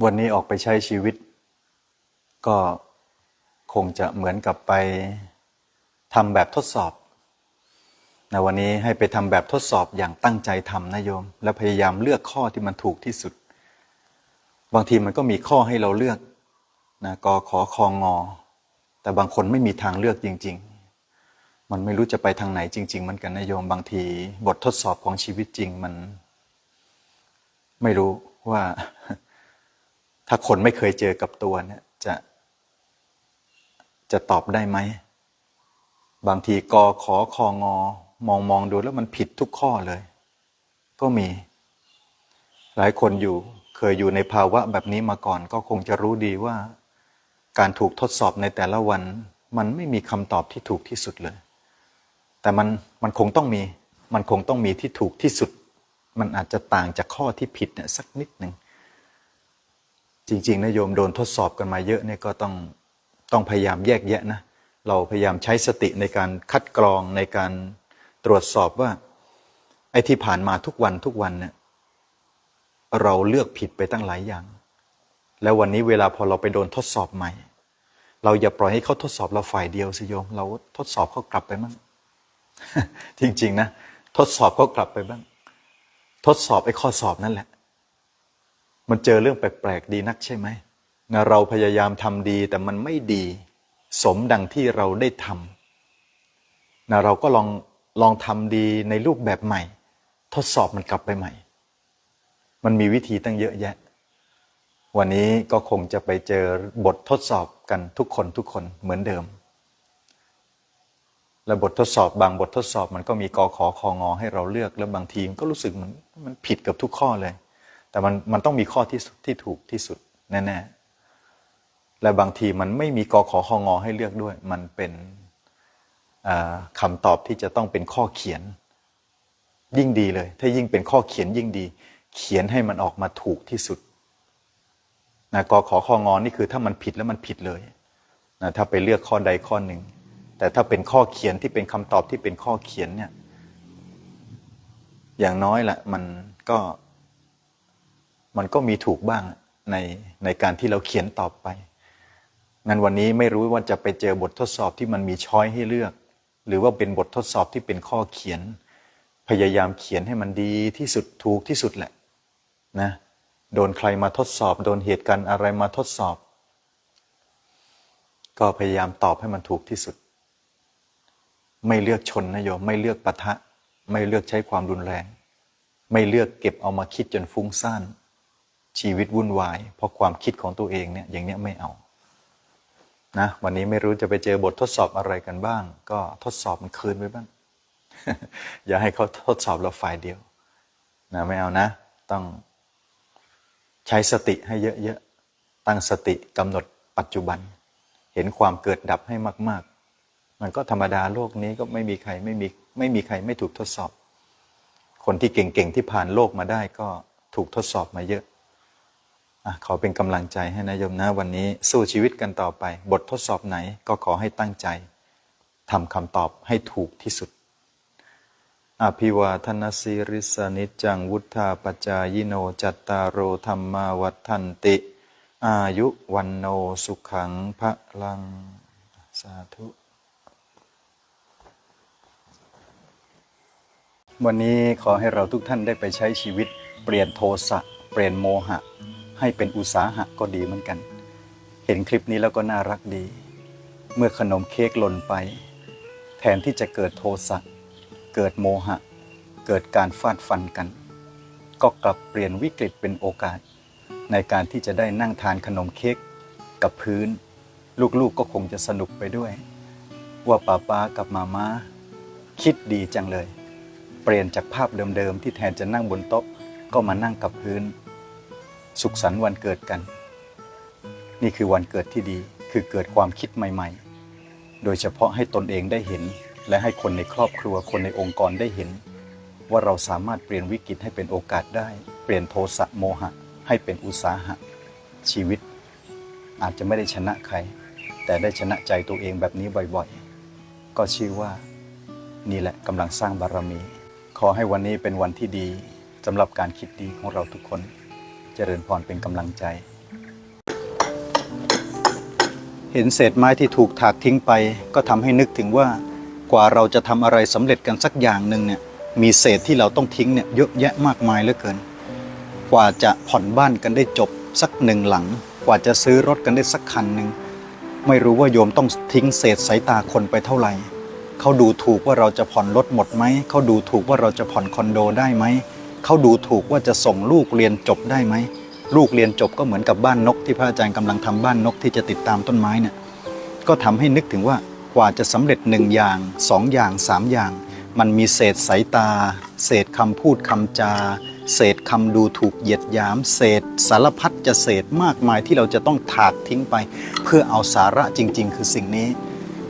วันนี้ออกไปใช้ชีวิต ก็คงจะเหมือนกับไปทำแบบทดสอบในวันนี้ให้ไปทำแบบทดสอบอย่างตั้งใจทำนะโยม และพยายามเลือกข้อที่มันถูกที่สุด บางทีมันก็มีข้อให้เราเลือกนะกอขอคองงอ แต่บางคนไม่มีทางเลือกจริง ๆ มันไม่รู้จะไปทางไหนจริง ๆ มันกันนะโยมบางทีบททดสอบของชีวิตจริงมัน ไม่รู้ว่า ถ้าคนไม่เคยเจอกับตัวเนี่ยจะจะตอบได้ไหม บางทีกอขอคองอ มองมองดูแล้วมันผิดทุกข้อเลย ก็มี หลายคนอยู่เคยอยู่ในภาวะแบบนี้มาก่อน ก็คงจะรู้ดีว่า การถูกทดสอบในแต่ละวัน มันไม่มีคำตอบที่ถูกที่สุดเลย แต่มันมันคงต้องมี มันคงต้องมีที่ถูกที่สุด มันอาจจะต่างจากข้อที่ผิดเนี่ยสักนิดหนึ่ง จริงๆนะโยมโดนทดสอบกันมาเยอะเนี่ยก็ต้องต้องพยายามแยกแยะนะเราพยายามใช้สติในการคัดกรองในการตรวจสอบว่า ไอ้ที่ผ่านมาทุกวันทุกวันเนี่ยเราเลือกผิดไปตั้งหลายอย่าง แล้ววันนี้เวลาพอเราไปโดนทดสอบใหม่ เราอย่าปล่อยให้เขาทดสอบเราฝ่ายเดียวสิโยม เราทดสอบเขากลับไปบ้างจริงๆนะทดสอบเขากลับไปบ้าง ทดสอบไอ้ข้อสอบนั่นแหละ มันเจอเรื่องแปลกๆดีนักใช่ไหมนะเราพยายามทำดีแต่มันไม่ดี สมดังที่เราได้ทำนะเราก็ลองลองทำดีในรูปแบบใหม่ ทดสอบมันกลับไปใหม่ มันมีวิธีตั้งเยอะแยะ วันนี้ก็คงจะไปเจอบททดสอบกันทุกคนทุกคนเหมือนเดิม และบททดสอบบางบททดสอบมันก็มีกอขอคองอให้เราเลือก แล้วบางทีมันก็รู้สึกมันมันผิดกับทุกข้อเลย แต่มันมันต้องมีข้อที่ที่ถูกที่สุดแน่ๆ และบางทีมันไม่มีกอขอคองอให้เลือกด้วย มันเป็นอ่าคำตอบที่จะต้องเป็นข้อเขียน ยิ่งดีเลย ถ้ายิ่งเป็นข้อเขียนยิ่งดี เขียนให้มันออกมาถูกที่สุดนะกอขอคองอนี่คือถ้ามันผิดแล้วมันผิดเลยนะถ้าไปเลือกข้อใดข้อหนึ่ง แต่ถ้าเป็นข้อเขียนที่เป็นคำตอบที่เป็นข้อเขียนเนี่ยอย่างน้อยละมันก็ มันก็มีถูกบ้างในในการที่เราเขียนตอบไปงั้นวันนี้ไม่รู้ว่าจะไปเจอบททดสอบที่มันมีช้อยให้เลือก หรือว่าเป็นบททดสอบที่เป็นข้อเขียน พยายามเขียนให้มันดีที่สุดถูกที่สุดแหละนะโดนใครมาทดสอบ โดนเหตุการณ์อะไรมาทดสอบ ก็พยายามตอบให้มันถูกที่สุด ไม่เลือกชนนะโยมไม่เลือกปะทะ ไม่เลือกใช้ความรุนแรง ไม่เลือกเก็บเอามาคิดจนฟุ้งซ่าน ชีวิตวุ่นวาย เพราะความคิดของตัวเองเนี่ยอย่างเนี้ยไม่เอานะวันนี้ไม่รู้จะไปเจอบททดสอบอะไรกันบ้าง ก็ทดสอบมันคืนไว้บ้าง อย่าให้เขาทดสอบเราฝ่ายเดียวนะไม่เอานะ ต้องใช้สติให้เยอะๆตั้งสติกำหนดปัจจุบัน เห็นความเกิดดับให้มาก ๆ มันก็ธรรมดาโลกนี้ก็ไม่มีใครไม่มีไม่มีใครไม่ถูกทดสอบ คนที่เก่งๆที่ผ่านโลกมาได้ก็ถูกทดสอบมาเยอะอะ ขอเป็นกำลังใจให้นะโยมนะวันนี้สู้ชีวิตกันต่อไป บททดสอบไหนก็ขอให้ตั้งใจทำคำตอบให้ถูกที่สุด อภิวาทนาสิริสนิจจังวุธาปจายโนจัตตารโอธรรมาวัฏันติ อายุวันโนสุขังพระลัง สาธุ วันนี้ขอให้เราทุกท่านได้ไปใช้ชีวิต เปลี่ยนโทสะ เปลี่ยนโมหะ ให้เป็นอุตสาหะก็ดีเหมือนกัน เห็นคลิปนี้แล้วก็น่ารักดี เมื่อขนมเค้กหล่นไป แทนที่จะเกิดโทสะเกิดโมหะ เกิดการฟาดฟันกัน ก็กลับเปลี่ยนวิกฤตเป็นโอกาส ในการที่จะได้นั่งทานขนมเค้กกับพื้น ลูกๆก็คงจะสนุกไปด้วย ว่าป้าป้ากับมาม่าคิดดีจังเลย เปลี่ยนจากภาพเดิมๆที่แทนจะนั่งบนโต๊ะก็มานั่งกับพื้น สุขสันต์วันเกิดกัน นี่คือวันเกิดที่ดีคือเกิดความคิดใหม่ ๆ โดยเฉพาะให้ตนเองได้เห็น และให้คนในครอบครัวคนในองค์กรได้เห็น ว่าเราสามารถเปลี่ยนวิกฤตให้เป็นโอกาสได้ เปลี่ยนโทสะโมหะ ให้เป็นอุตสาหะ ชีวิต อาจจะไม่ได้ชนะใคร แต่ได้ชนะใจตัวเองแบบนี้บ่อยๆ ก็ชื่อว่า นี่แหละกำลังสร้างบารมี ขอให้วันนี้เป็นวันที่ดีสำหรับการคิดดีของเราทุกคน เจริญพรเป็นกำลังใจ เห็นเศษไม้ที่ถูกถากทิ้งไป ก็ทำให้นึกถึงว่ากว่าเราจะทำอะไรสำเร็จกันสักอย่างหนึ่งเนี่ยมีเศษที่เราต้องทิ้งเนี่ยเยอะแยะมากมายเหลือเกิน กว่าจะผ่อนบ้านกันได้จบสักหนึ่งหลัง กว่าจะซื้อรถกันได้สักคันหนึ่งไม่รู้ว่าโยมต้องทิ้งเศษสายตาคนไปเท่าไหร่เขาดูถูกว่าเราจะผ่อนรถหมดไหมเขาดูถูกว่าเราจะผ่อนคอนโดได้ไหม เขาดูถูกว่าจะส่งลูกเรียนจบได้ไหม ลูกเรียนจบก็เหมือนกับบ้านนกที่พระอาจารย์กำลังทำบ้านนกที่จะติดตามต้นไม้เนี่ยก็ทำให้นึกถึงว่ากว่าจะสำเร็จหนึ่งอย่างสองอย่างสามอย่าง มันมีเศษสายตา เศษคำพูดคำจา เศษคำดูถูกเหยียดหยาม เศษสารพัดจะเศษมากมายที่เราจะต้องถากทิ้งไป เพื่อเอาสาระจริง ๆ คือสิ่งนี้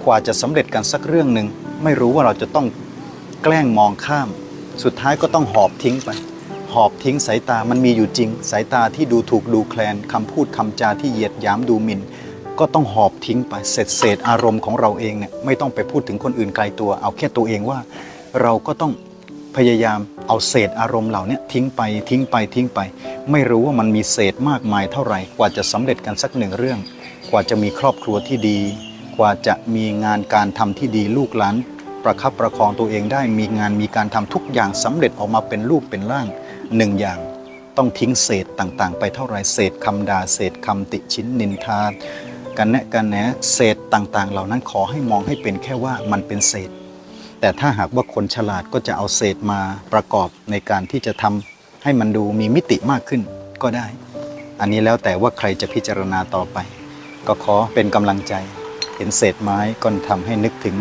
กว่าจะสำเร็จกันสักเรื่องหนึ่งไม่รู้ว่าเราจะต้องแกล้งมองข้าม สุดท้ายก็ต้องหอบทิ้งไป หอบทิ้งสายตามันมีอยู่จริง สายตาที่ดูถูกดูแคลนคำพูดคำจาที่เหยียดหยามดูหมิ่น ก็ต้องหอบทิ้งไปเศษเศษอารมณ์ของเราเองเนี่ยไม่ต้องไปพูดถึงคนอื่นไกลตัว เอาแค่ตัวเองว่า เราก็ต้องพยายามเอาเศษอารมณ์เหล่านี้ทิ้งไปทิ้งไปทิ้งไป ไม่รู้ว่ามันมีเศษมากมายเท่าไหร่กว่าจะสำเร็จกันสักหนึ่งเรื่อง กว่าจะมีครอบครัวที่ดี กว่าจะมีงานการทำที่ดีลูกหลาน ประคับประคองตัวเองได้มีงานมีการทำทุกอย่างสำเร็จออกมาเป็นรูปเป็นร่างหนึ่งอย่างต้องทิ้งเศษต่างๆ ไปเท่าไรเศษคำด่าเศษคำติชิ้นนินทากันแนะกันแหนเศษต่างๆ เหล่านั้นขอให้มองให้เป็นแค่ว่ามันเป็นเศษ แต่ถ้าหากว่าคนฉลาดก็จะเอาเศษมาประกอบในการที่จะทำให้มันดูมีมิติมากขึ้นก็ได้ อันนี้แล้วแต่ว่าใครจะพิจารณาต่อไป ก็ขอเป็นกำลังใจ เห็นเศษไม้ก็ทำให้นึกถึง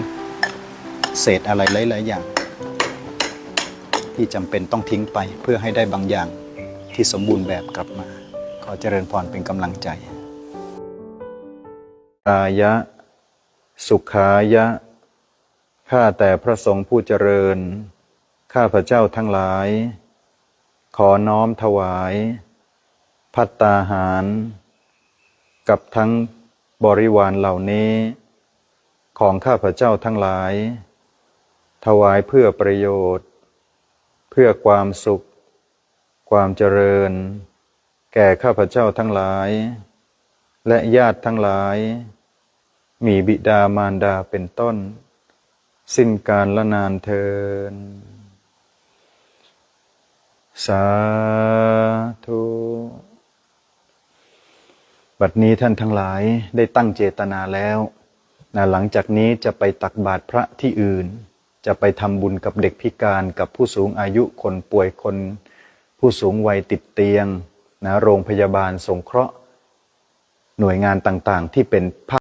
เศษอะไรหลายๆอย่าง ที่จำเป็นต้องทิ้งไปเพื่อให้ได้บางอย่างที่สมบูรณ์แบบกลับมา ขอเจริญพรเป็นกำลังใจอายะ สุขายะ ข้าแต่พระสงฆ์ผู้เจริญ ข้าพระเจ้าทั้งหลาย ขอน้อมถวาย พัตตาหาร กับทั้งบริวารเหล่านี้ ของข้าพระเจ้าทั้งหลาย ถวายเพื่อประโยชน์ เพื่อความสุข ความเจริญ แก่ข้าพเจ้าทั้งหลาย และญาติทั้งหลาย มีบิดามารดาเป็นต้น สิ้นการละนานเทินสาธุบัดนี้ท่านทั้งหลายได้ตั้งเจตนาแล้วนะหลังจากนี้จะไปตักบาตรพระที่อื่น จะไปทำบุญกับเด็กพิการกับผู้สูงอายุคนป่วยคน ผู้สูงวัยติดเตียงนะโรงพยาบาลสงเคราะห์ หน่วยงานต่างๆ ที่เป็นภาค